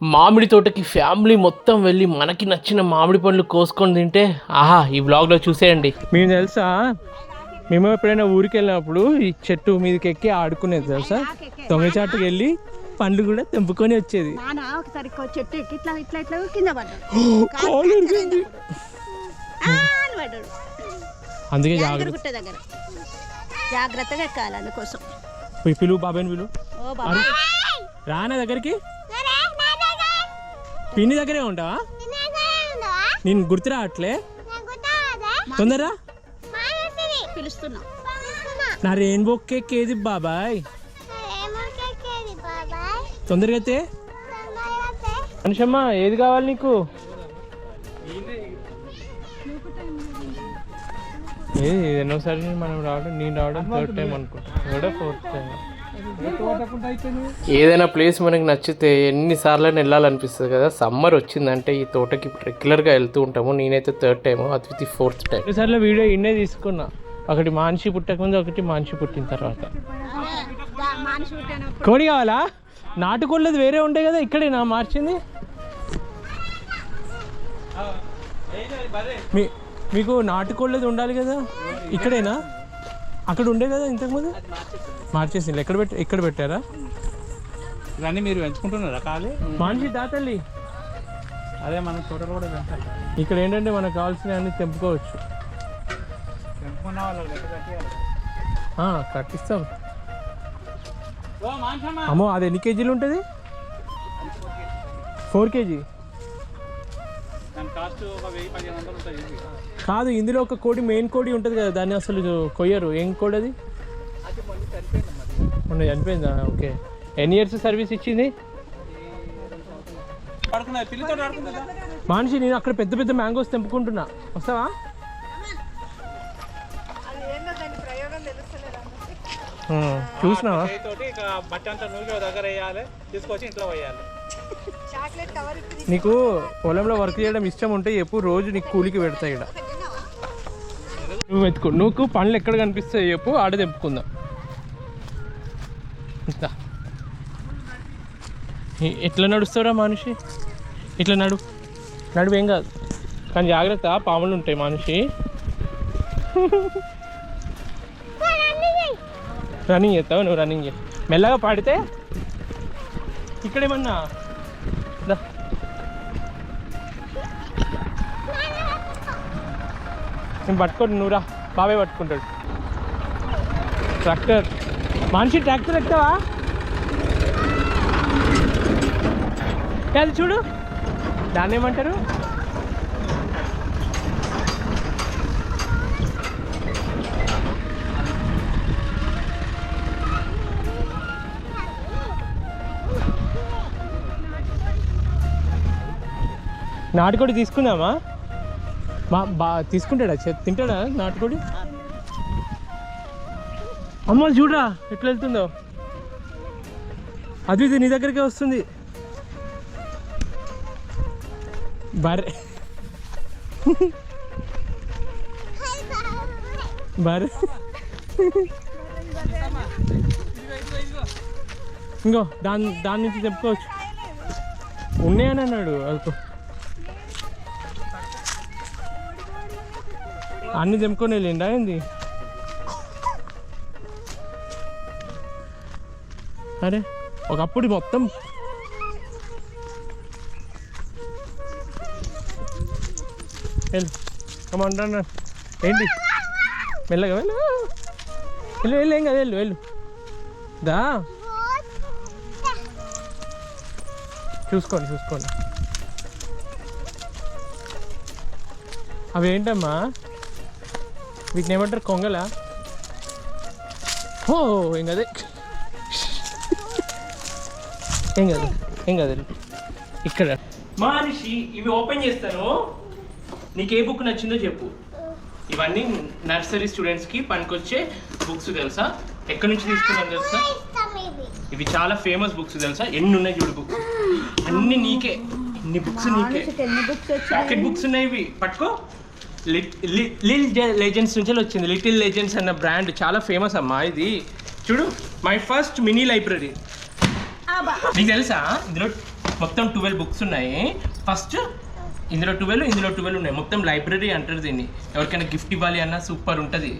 మామిడి తోటకి ఫ్యామిలీ మొత్తం వెళ్ళి మనకి నచ్చిన మామిడి పండ్లు కోసుకొని తింటే ఆహా ఈ బ్లాగ్లో చూసేయండి. మేము తెలుసా? మేము ఎప్పుడైనా ఊరికి వెళ్ళినప్పుడు ఈ చెట్టు మీదకి ఎక్కి ఆడుకునేది తెలుసా? దొంగచాటుకు వెళ్ళి పండ్లు కూడా తెంపుకొని వచ్చేది. నాన్న ఒకసారి కో- చెట్టు ఎక్కి ఇట్లా ఇట్లా ఇట్లా కింద పడ్డాడు. కాలు ఇరిగింది. ఆ అని పడ్డాడు. అందుకే జాగ్రత్త జాగ్రత్తగా ఎక్కాలి అందుకోసం. పిలువు బాబాయ్ని పిలువు. ఓ బాబా రానా దగ్గరికి? పిన్ని దగ్గరే ఉంటావా? నేను గుర్తు రావట్లే. తొందరరా? పిలుస్తున్నా. నా రెయిన్బో కేక్ ఏది బాబాయ్? తొందరగా అయితే. మనిషమ్మా ఏది కావాలి నీకు? ఏది ఎన్నోసారి మనం రావడం నేను రావడం థర్డ్ టైం అనుకుంటా ఫోర్త్ టైం ఏదైనా ప్లేస్ మనకి నచ్చితే ఎన్నిసార్లు వెళ్ళాలనిపిస్తుంది కదా. సమ్మర్ వచ్చిందంటే ఈ తోటకి రెగ్యులర్గా వెళ్తూ ఉంటాము. నేనైతే థర్డ్ టైం అది ఫోర్త్ టైం సార్లు వీడియో ఇన్నే తీసుకున్నా. ఒకటి మనిషి పుట్టకముందు ఒకటి మనిషి పుట్టిన తర్వాత. కోడి కావాలా? నాటుకోళ్ళది వేరే ఉంటాయి కదా ఇక్కడేనా మార్చింది? మీ మీకు నాటుకోళ్ళది ఉండాలి కదా? ఇక్కడేనా? అక్కడ ఉండే కదా ఇంతకుముందు? మార్చేసింది. ఎక్కడ పెట్టి ఎక్కడ పెట్టారా? ఇవన్నీ మీరు పెంచుకుంటున్నారా ఖాళీ? మాన్షి దాతల్లి అదే మనం తోటలు కూడా పెంచాలి ఇక్కడ ఏంటంటే మనకు కావాల్సిన అన్ని తెంపుకోవచ్చు. కట్టిస్తాం. అమ్మో అది ఎన్ని కేజీలు ఉంటుంది? Four KG. దాని కాస్ట్ ఒక వెయ్యి పదిహేను వందలు ఉంటుంది. కాదు ఇందులో ఒక కోడి మెయిన్ కోడి ఉంటుంది కదా దాన్ని అసలు కొయ్యరు. ఏం కోడి అది? మొన్న చనిపోయిందా? ఓకే. ఎన్ని ఇయర్స్ సర్వీస్ ఇచ్చింది? మనిషి నేను అక్కడ పెద్ద పెద్ద మ్యాంగోస్ తెంపుకుంటున్నా. వస్తావా? చూసినావా? నీకు పొలంలో వర్క్ చేయడం ఇష్టం ఉంటే ఎప్పుడు రోజు నీకు కూలికి పెడతా ఇక్కడ నువ్వు వెతుకు. నువ్వు పండ్లు ఎక్కడ కనిపిస్తాయి చెప్పు ఆడ తెంపుకుందాం. ఇంత ఎట్లా నడుస్తారా మనిషి? ఇట్లా నడు. నడువు ఏం కాదు. కానీ జాగ్రత్త పాములు ఉంటాయి మనిషి. రన్నింగ్ చేస్తావు నువ్వు రన్నింగ్ చేయి. మెల్లగా పాడితే ఇక్కడేమన్నా? దా. నేను పట్టుకోండి నువ్వురా బాబాయ్ పట్టుకుంటాడు. ట్రాక్టర్. మనిషి ట్రాక్టర్ ఎక్కుతావా అది చూడు. దాన్ని ఏమంటారు? నాటుకోడి తీసుకుందామా? మా బా తీసుకుంటాడా? తింటాడా నాటుకోడి? అమ్మ చూడరా ఎట్లా వెళ్తుందో. అది ఇది నీ దగ్గరికే వస్తుంది. బర్రె. బర్రె. ఇంకో దాని దాని నుంచి చెప్పుకోవచ్చు. ఉన్నాయని అన్నాడు అనుకో అన్ని తెంపుకొని వెళ్ళిండా ఏంది? అరే ఒకప్పుడు మొత్తం వెళ్ళు. ఏంటి మెల్లగా వెళ్ళు. వెళ్ళు వెళ్ళు ఏం కదా వెళ్ళు వెళ్ళు. దా. చూసుకోండి చూసుకోండి. అవి ఏంటమ్మా వీటిని ఏమంటారు? కొంగలా? ఓ ఏం కదే. ఏం కాదు ఏం కాదు. ఇక్కడ. మనిషి ఇవి ఓపెన్ చేస్తాను. నీకు ఏ బుక్ నచ్చిందో చెప్పు. ఇవన్నీ నర్సరీ స్టూడెంట్స్కి పనికొచ్చే బుక్స్ తెలుసా? ఎక్కడి నుంచి తీసుకున్నాను తెలుసా? ఇవి చాలా ఫేమస్ బుక్స్ తెలుసా? ఎన్ని ఉన్నాయి చూడు బుక్స్ అన్ని నీకే. ఇన్ని బుక్స్ నీకే. పాకెట్ బుక్స్ ఉన్నాయి ఇవి. పట్టుకో. లిల్ లెజెండ్స్ నుంచి వచ్చింది. లిటిల్ లెజెండ్స్ అన్న బ్రాండ్ చాలా ఫేమస్ అమ్మా ఇది. చూడు మై ఫస్ట్ మినీ లైబ్రరీ నీకు తెలుసా? ఇందులో మొత్తం ట్వెల్వ్ బుక్స్ ఉన్నాయి. ఫస్ట్ ఇందులో ట్వెల్వ్ ఇందులో ట్వెల్వ్ ఉన్నాయి. మొత్తం లైబ్రరీ అంటారు దీన్ని. ఎవరికైనా గిఫ్ట్ ఇవ్వాలి అన్న సూపర్ ఉంటుంది.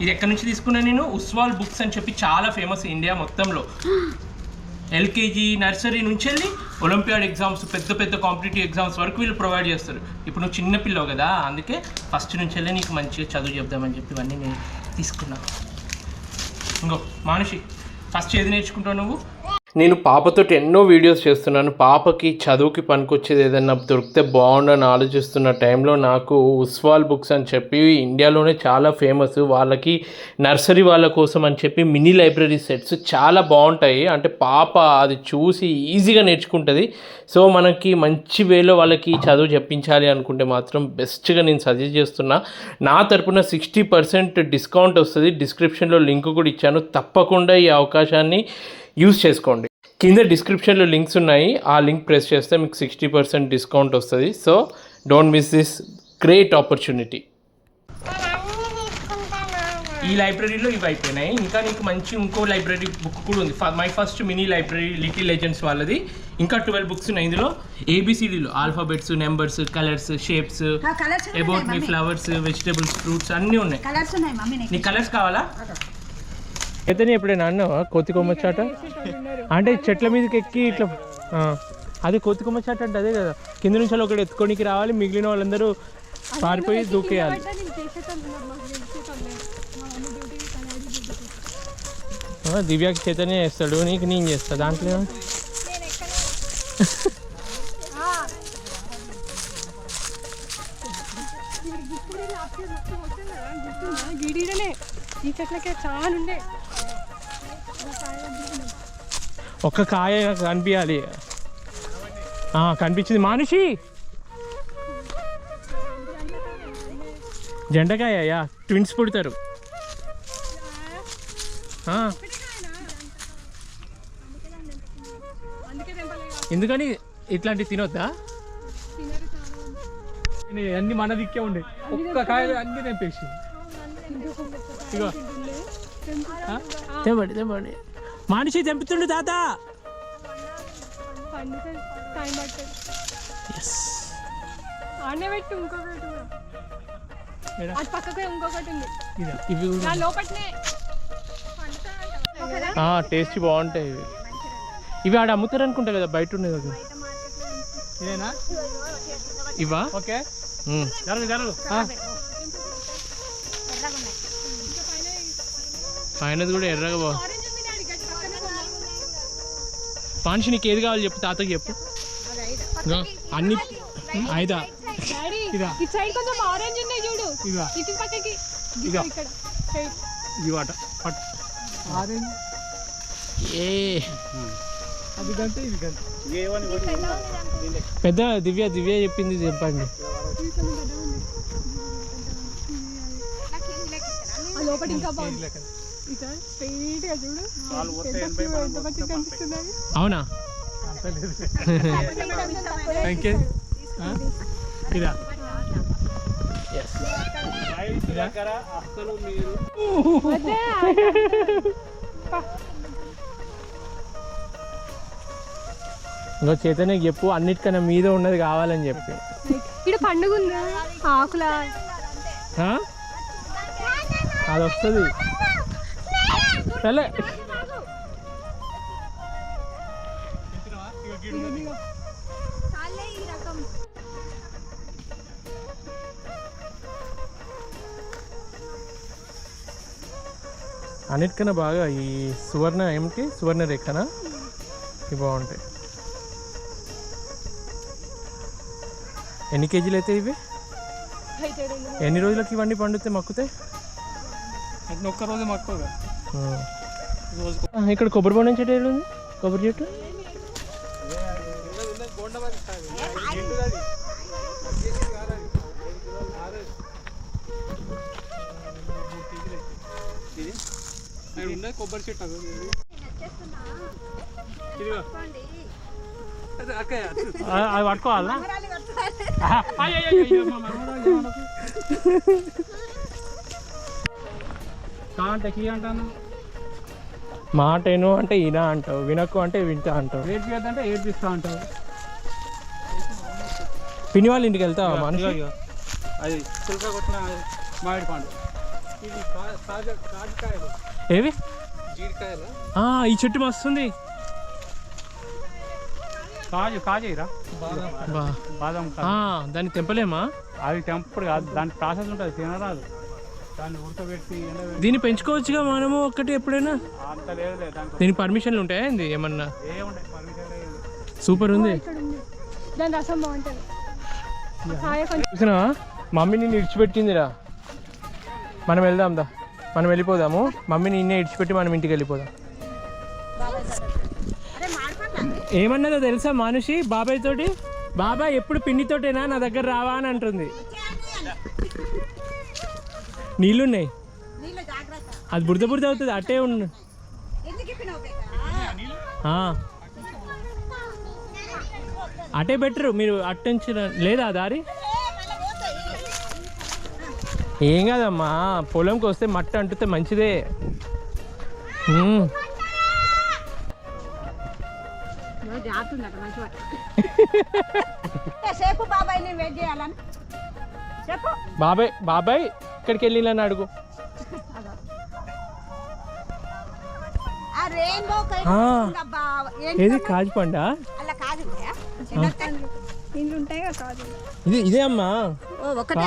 ఇది ఎక్కడి నుంచి తీసుకున్నా నేను? ఉస్వాల్ బుక్స్ అని చెప్పి చాలా ఫేమస్ ఇండియా మొత్తంలో. ఎల్కేజీ నర్సరీ నుంచి వెళ్ళి ఒలింపియాడ్ ఎగ్జామ్స్ పెద్ద పెద్ద కాంపిటేటివ్ ఎగ్జామ్స్ వరకు వీళ్ళు ప్రొవైడ్ చేస్తారు. ఇప్పుడు నువ్వు చిన్నపిల్లవు కదా అందుకే ఫస్ట్ నుంచి నీకు మంచిగా చదువు చెప్దామని చెప్పి ఇవన్నీ నేను తీసుకున్నా. ఇంకో మానుషి ఫస్ట్ ఏది నేర్చుకుంటావు నువ్వు? నేను పాపతో ఎన్నో వీడియోస్ చేస్తున్నాను. పాపకి చదువుకి పనికొచ్చేది ఏదైనా దొరికితే బాగుండని ఆలోచిస్తున్న టైంలో నాకు ఉస్వాల్ బుక్స్ అని చెప్పి ఇండియాలోనే చాలా ఫేమస్. వాళ్ళకి నర్సరీ వాళ్ళ కోసం అని చెప్పి మినీ లైబ్రరీ సెట్స్ చాలా బాగుంటాయి. అంటే పాప అది చూసి ఈజీగా నేర్చుకుంటుంది. సో మనకి మంచి వేలో వాళ్ళకి చదువు చెప్పించాలి అనుకుంటే మాత్రం బెస్ట్గా నేను సజెస్ట్ చేస్తున్నా. నా తరపున సిక్స్టీ పర్సెంట్ డిస్కౌంట్ వస్తుంది. డిస్క్రిప్షన్లో లింక్ కూడా ఇచ్చాను. తప్పకుండా ఈ అవకాశాన్ని యూస్ చేసుకోండి. కింద డిస్క్రిప్షన్లో లింక్స్ ఉన్నాయి. ఆ లింక్ ప్రెస్ చేస్తే మీకు సిక్స్టీ పర్సెంట్ డిస్కౌంట్ వస్తుంది. So don't miss this great opportunity. ఈ లైబ్రరీలో ఇవి అయిపోయినాయి. ఇంకా నీకు మంచి ఇంకో లైబ్రరీ బుక్ కూడా ఉంది. My first mini library Little Legends వాళ్ళది. ఇంకా ట్వెల్వ్ బుక్స్ ఉన్నాయి ఇందులో. ఏబిసిడీలు alphabets numbers colours shapes about me flowers vegetables fruits అన్నీ ఉన్నాయి. కలర్స్ ఉన్నాయి మమ్మీ నీ కలర్స్ కావాలా? అయితే ఎప్పుడైనా అన్నావా? కోతి కొమ్మచ్చాట అంటే చెట్ల మీదకి ఎక్కి ఇట్లా అదే కోతి కొమ్మచ్చాట అంటే అదే కదా. కింద నుంచి వాళ్ళు ఒకటి ఎత్తుకోనికి రావాలి మిగిలిన వాళ్ళందరూ పారిపోయి దూకేయాలి. దివ్యాకి చైతన్య చేస్తాడు నీకు నేను చేస్తా దాంట్లో ఈ చెట్లకే చాలా ఉండే. ఒక్క కాయ కనిపించాలి ఆ, కనిపించింది. మానుషి! జెండకాయ అయ్యా ట్విన్స్ పుడతారు. ఎందుకని ఇట్లాంటివి తినొద్దా? అన్ని మన దిక్కే ఉండే. ఒక్క కాయ అన్ని తెంపేసి. ఇగో. తెంపండి తెంపండి. మనిషి తెంపుతుండు తాత. ఇంకొకటి? అటు పక్కకు ఇంకొకటి ఉంది. ఇవి కూడా నా లోపట్నే టేస్ట్ బాగుంటాయి ఇవి. ఇవి ఆడ అమ్ముతారు అనుకుంటా కదా బయట ఉన్నాయి కదా. ఇదేనా ఇవా? ఓకే. ఉమ్. జరుగు జరుగు పైనది కూడా ఎర్రగా బా మనిషి నీకు ఏది కావాలి చెప్పు తాతకి చెప్పు. అన్ని ఐదా? ఇదా? ఇదా పట్ ఆరెంజ్ ఏ. అది గంటే ఇది గంటే పెద్ద దివ్య దివ్య చెప్పింది చెప్పండి. ఆ లోపల ఇంకా బాగుంది. అవునా? ఇంకే ఇదా. ఇంకో చెప్పు అన్నిటికన్నా మీద ఉన్నది కావాలని చెప్పి. ఇక్కడ పండుగ ఉందా ఆకుల? అది వస్తుంది సరే అన్నిటికన్నా బాగా ఈ సువర్ణ ఏమిటి సువర్ణ రేఖనా? ఇవి బాగుంటాయి. ఎన్ని కేజీలు అయితే ఇవి? ఎన్ని రోజులకి ఇవన్నీ పండుతాయి మక్కుతాయి? ఒక్క రోజు ఆ, ఇక్కడ కొబ్బరి బొండం చెట్టు ఉంది? కొబ్బరి చెట్టు? కొబ్బరి చెట్టు అది పట్టుకోవాలా? కాంటే కీ అంటాను? మాట ఏను అంటే ఈనా అంటావు వినకు అంటే వింటా అంటావు. ఏడ్ చేయొద్దంటే ఏడ్ తీస్తా ఉంటావు పిని వాళ్ళ ఇంటికి వెళ్తావా మనిషి? ఇగో, ఇగో. అది చిలక కొట్టిన మామిడి పండు. ఇది కాజికాయలు ఏవి? జీడికాయలు? ఈ చెట్టు మస్తుంది. కాజు కాజేరా బాదం. దాన్ని తెంపలేమా? అవి తెంపుడు కాదు దాని ప్రాసెస్ ఉంటుంది తినరాదు. దాన్ని ఉడకబెట్టి ఎండబెట్టి దీన్ని పెంచుకోవచ్చుగా మనము ఒక్కటి ఎప్పుడైనా? అంత దానికి దీనికి పర్మిషన్లు ఉంటాయా ఏంది? ఏమన్నా? ఏముంటాయి పర్మిషన్ లేదు సూపర్ ఉంది. ఇక్కడ ఉంది దాని రసం బాగుంటుంది. మమ్మీ నిన్ను ఇడిచిపెట్టిందిరా. మనం వెళ్దాం దా. మనం వెళ్ళిపోదాము. మమ్మీని నిన్నే ఇడిచిపెట్టి మనం ఇంటికి వెళ్ళిపోదాం. ఏమన్నదో తెలుసా మానుషి? బాబాయ్ తోటి? బాబాయ్ ఎప్పుడు పిండితోటేనా నా దగ్గర రావా అని అంటుంది. నీళ్ళున్నాయి. అది బురద బురద అవుతుంది అట్టే ఉండు. అటే బెటరు మీరు అట్టించి లేదా దారి? ఏం కాదమ్మా పొలంకి వస్తే మట్టి అంటుతే మంచిదే. బాబాయ్ బాబాయ్. బాబాయ్ ఇక్కడికి వెళ్ళిందని అడుగు. ఏది? కాజు పండ? ఇది ఇదే అమ్మా. ఒకటే.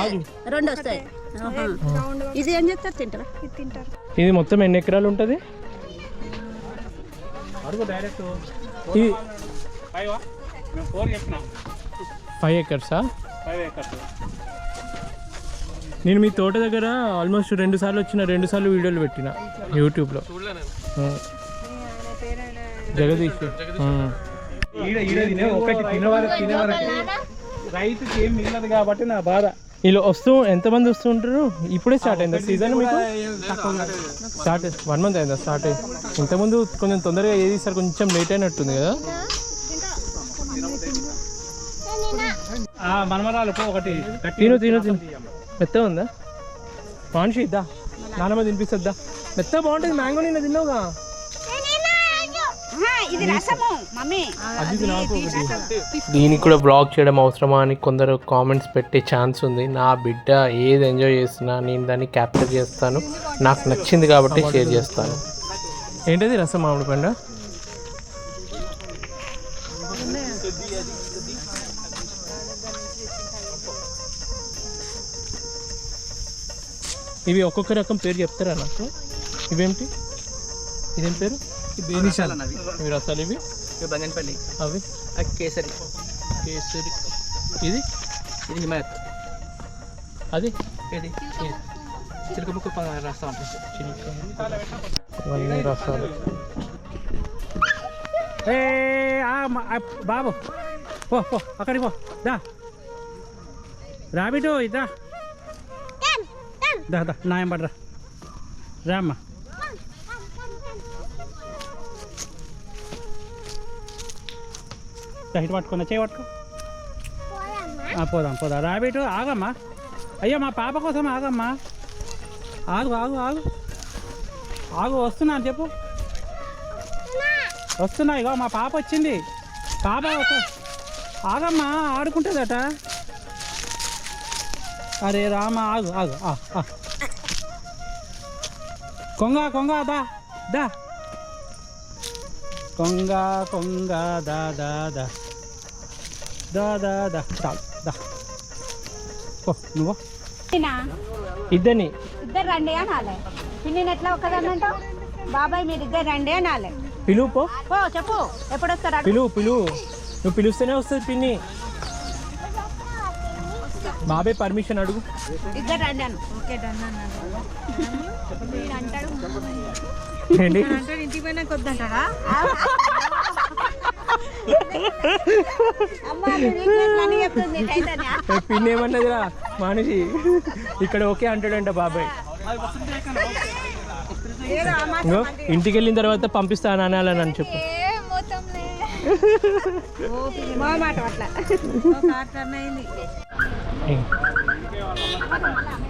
రెండు వస్తాయి. ఇది ఏం చెప్తారు తింటారా? ఇది తింటారు. ఇది మొత్తం ఎన్ని ఎకరాలు ఉంటుంది? అడుగు డైరెక్ట్ ఇది ఫైవ్ ఎకర్సా? ఫైవ్ ఏకర్స్ నేను మీ తోట దగ్గర ఆల్మోస్ట్ రెండు సార్లు వచ్చిన రెండు సార్లు వీడియోలు పెట్టిన యూట్యూబ్లో. జగదీష్. రైతుకి ఏం మిగలదు కాబట్టి నా బాధ. వీళ్ళు వస్తూ ఎంతమంది వస్తుంటారు ఇప్పుడే స్టార్ట్ అయిందా సీజన్ మీకు? స్టార్ట్ వన్ మంత్ అయిందా. స్టార్ట్ అయ్యి ఇంతకుముందు కొంచెం తొందరగా ఏది సార్ కొంచెం లేట్ అయినట్టుంది కదా? ఆ మనమరాలు ఒకటి తిను తిను తిను. మెత్త ఉందా? మనిషి ఇద్దా? నానమ్మ తినిపిస్తుందా మెత్త బాగుంటుంది మ్యాంగో నిన్న తిన్నావుగా? ఆహా, ఇది రసము మమ్మీ. అది నాకు ఒకటి. దీనికి కూడా బ్లాగ్ చేయడం అవసరమా అని కొందరు కామెంట్స్ పెట్టే ఛాన్స్ ఉంది. నా బిడ్డ ఏది ఎంజాయ్ చేస్తున్నా నేను దాన్ని క్యాప్చర్ చేస్తాను. నాకు నచ్చింది కాబట్టి షేర్ చేస్తాను. ఏంటది రసం మామిడి పండు? ఇవి ఒక్కొక్క రకం పేరు చెప్తారా నాకు? ఇవేంటి? ఇదేం పేరు? బేనిషాల్ ఇవి రసాలు ఇవి? బంగన్పల్లి. అవి? కేసరి. కేసరి. ఇది? ఇది హిమాయత్. అది? ఇది చిలకముక్క రాస్తా ఉంటుంది ఇవన్నీ రసాలు. ఏ బాబు. పో పో అక్కడికి పో. దా. రాబిటు ఇదా. దా దా నాయం పడరా. రామ్మా. దా, ఇటు పట్టుకున్నా చేయి పట్టుకో. పోదాం పోదాం. రాబిటు ఆగమ్మా. అయ్యో మా పాప కోసం ఆగమ్మా. ఆగు ఆగు ఆగు. ఆగు వస్తున్నా అని చెప్పు. వస్తున్నా ఇగో మా పాప వచ్చింది. పాప ఆగమ్మా ఆడుకుంటుందట. అరే రామ ఆగు ఆగు ఆ. కొంగ కొంగ దా దా. కొంగ కొంగ దా దా దా. దా దా దా. చాలు దా. ఓ నువ్వు? ఇద్దని ఇద్దరు రండి అనాలే. పిన్ని ఎట్లా ఒక్కదాన్ని అంటావు బాబాయ్ మీరు ఇద్దరు రండి అనాలే. పిలువు పో. చెప్పు. ఎప్పుడు వస్తారా పిలువు పిలువు. నువ్వు పిలుస్తేనే వస్తుంది పిన్ని. బాబాయ్ పర్మిషన్ అడుగు. ఇద్దరు రండి అను ఓకే డన్ అంటాడు ఇంటికి ఏమన్నదిరా? ఇక్కడ ఓకే అంటాడంట బాబాయ్ ఇంటికి వెళ్ళిన తర్వాత పంపిస్తాను అనాలని అని చెప్పు. మాట అట్లా. అయింది ఏయ్.